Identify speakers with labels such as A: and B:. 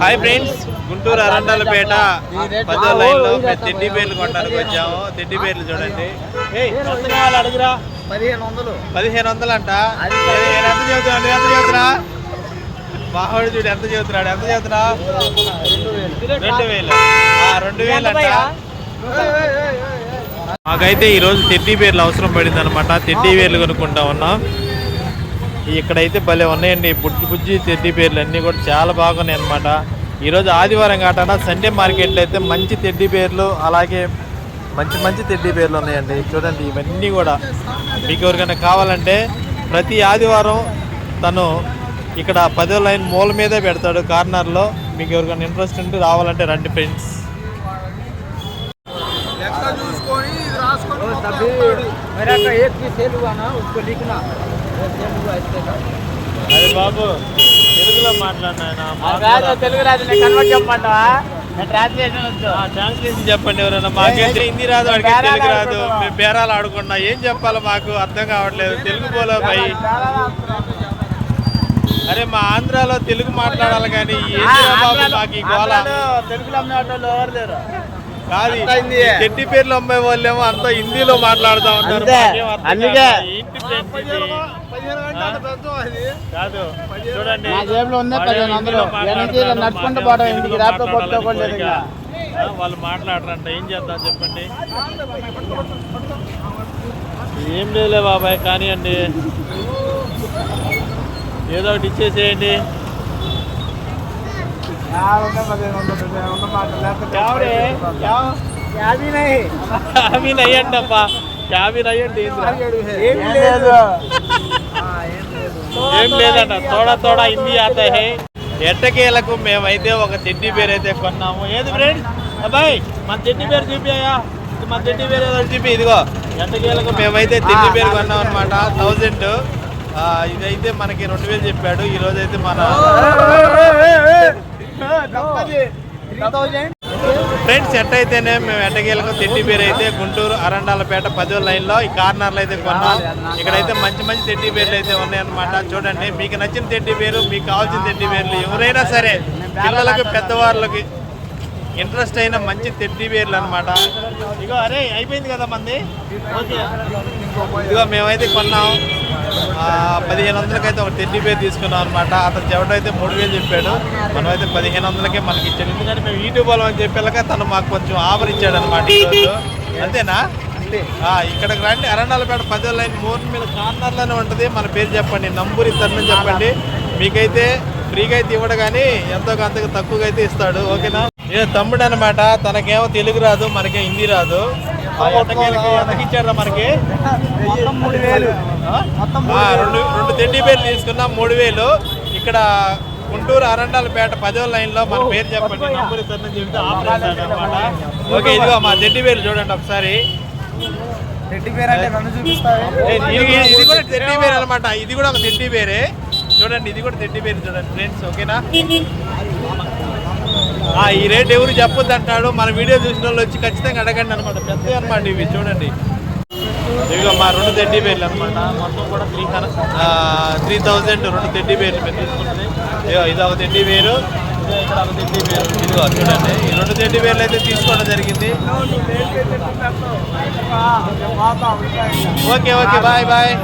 A: Hi friends Guntur Arundelpet పదో లైన్లో తిండి కొట్టడానికి వచ్చాము. తిండి పేర్లు చూడండి. అడుగురా.
B: పదిహేను వందలు
A: పదిహేను వందలు అంట ఎంత చదువుతున్నాడు? ఎంత చదువుతున్నా? మావాడు చూడు ఎంత చదువుతున్నాడు? ఎంత చదువుతున్నా? రెండు వేలు. ఆ, రెండు వేలు అంట. మాకైతే ఈరోజు తెడ్డీ పేర్లు అవసరం పడింది అనమాట తెడ్డీ పేర్లు కొనుక్కుంటా ఉన్నాం. ఇక్కడైతే భలే ఉన్నాయండి. బుజ్జి బుజ్జి తెడ్డీ పేర్లు అన్నీ కూడా చాలా బాగున్నాయి అనమాట ఈరోజు ఆదివారం కాటన సండే మార్కెట్లో అయితే మంచి తెడ్డీ పేర్లు అలాగే మంచి మంచి తెడ్డీ పేర్లు ఉన్నాయండి. చూడండి ఇవన్నీ కూడా. మీకు ఎవరికైనా కావాలంటే ప్రతి ఆదివారం తను ఇక్కడ పదో లైన్ మూల మీదే పెడతాడు కార్నర్లో. మీకు ఎవరికైనా ఇంట్రెస్ట్ ఉంటే రావాలంటే రండి ఫ్రెండ్స్.
B: లెక్క చూసుకొని
A: అరే బాబు తెలుగులో మాట్లాడినా
C: తెలుగు రాదు కన్వర్ట్ చెప్పమంటావా? ట్రాన్స్లేషన్
A: చెప్పండి ఎవరైనా. మాకైతే హిందీ రాదు వాడికి తెలుగు రాదు. మేము బేరాలు ఆడుకున్నా ఏం చెప్పాలో మాకు అర్థం కావట్లేదు. తెలుగు పోలో పై అరే మా ఆంధ్రాలో తెలుగు మాట్లాడాలి కానీ ఏం బాబు మాకు ఈ గోళ?
C: తెలుగులో ఎవరు లేరు?
A: కాదు. చెట్టి పేర్లు అమ్మాయి వాళ్ళేమో అంతా హిందీలో మాట్లాడుతా ఉంటారు
C: అందుకే.
A: కాదు. చూడండి. వాళ్ళు
C: నడుచుకుంటూ పోవడం ఇంటికి
A: మాట్లాడరంట. ఏం చేద్దాం చెప్పండి? ఏం లేదులే బాబాయ్ కానివ్వండి. ఏదో ఒకటి ఇచ్చేసేయండి. క్యాబిన్ అయ్యండి అబ్బా క్యాబిన్ అయ్యండి
C: ఏం లేదు.
A: ఏం లేదంట తోడా తోడా హిందీ ఆతా హే ఎట్టకేలకు మేమైతే ఒక తిండి పేరు అయితే కొన్నాము. ఏది ఫ్రెండ్స్ అబ్బాయి మన తిండి పేరు చూపియా ఇది మన తిండి పేరు ఏదో చూపి ఇదిగో. ఎట్టకేలకు మేమైతే తిండి పేరు కొన్నాం అనమాట థౌజండ్. ఇదైతే మనకి రెండు వేలు చెప్పాడు. ఈ రోజు అయితే మన ఫ్రెండ్స్ ఎట్టయితేనే మేము ఎట్టకేలకు తిండి పేరు అయితే గుంటూరు అరండాలపేట పదో లైన్లో ఈ కార్నర్లో అయితే కొన్నాం. ఇక్కడైతే మంచి మంచి తిండి పేర్లు అయితే ఉన్నాయన్నమాట. చూడండి మీకు నచ్చిన తిండి పేరు మీకు కావాల్సిన తిండి పేర్లు ఎవరైనా సరే పిల్లలకి పెద్దవాళ్ళకి ఇంట్రెస్ట్ అయిన మంచి తిండి పేర్లు అనమాట ఇగో అరే అయిపోయింది కదా మంది? ఇదిగో మేమైతే కొన్నాం. పదిహేను వందలకైతే ఒక తిండి పేరు తీసుకున్నాం అనమాట అతను అయితే మూడు వేలు చెప్పాడు. మనం అయితే పదిహేను వందలకే మనకి ఇచ్చాడు. ఎందుకంటే మేము యూట్యూబ్ వాళ్ళం అని చెప్పాక తను మాకు కొంచెం ఆఫర్ ఇచ్చాడు అనమాట అంతేనా? ఇక్కడికి రండి. అరణాలపేట పదో లైన్ మూడు మీద కార్నర్లోనే ఉంటుంది. మన పేరు చెప్పండి. నంబూరి తరుణం చెప్పండి. మీకైతే ఫ్రీగా అయితే ఇవ్వడు కానీ ఎంతో కొంత తక్కువగా అయితే ఇస్తాడు. ఓకేనా? ఏ తమ్ముడు అనమాట తనకేమో తెలుగు రాదు మనకే హిందీ రాదు. మనకి?
C: మూడు వేలు.
A: రెండు రెండు తిండి పేర్లు తీసుకున్నాం మూడు వేలు. ఇక్కడ గుంటూరు అరండాలపేట పదో లైన్లో మన పేరు చెప్పండి నంబర్ చెబితే అనమాట ఓకే ఇదిగో మా తిండి పేర్లు చూడండి ఒకసారి. ఇది కూడా తిండి పేరు అనమాట ఇది కూడా ఒక తిండి పేరే. చూడండి ఇది కూడా తిండి పేరు చూడండి ఫ్రెండ్స్ ఓకేనా? ఈ రేట్ ఎవరు చెప్పొద్దు అంటాడు. మన వీడియో చూసిన వాళ్ళు వచ్చి ఖచ్చితంగా అడగండి అనమాట పెద్ద అనమాట ఇవి చూడండి. ఇదిగో మా రెండు తెడ్డీ పేర్లు అనమాట మొత్తం కూడా త్రీ త్రీ థౌజండ్ రెండు తెడ్డీ పేర్లు మేము తీసుకుంటుంది. ఇదిగో ఇది ఒక తెడ్డీ పేరు ఇక్కడ ఒక తెడ్డీ ఇదిగో చూడండి. ఈ రెండు తెడ్డీ పేర్లు అయితే తీసుకోవడం జరిగింది. Okay okay bye bye.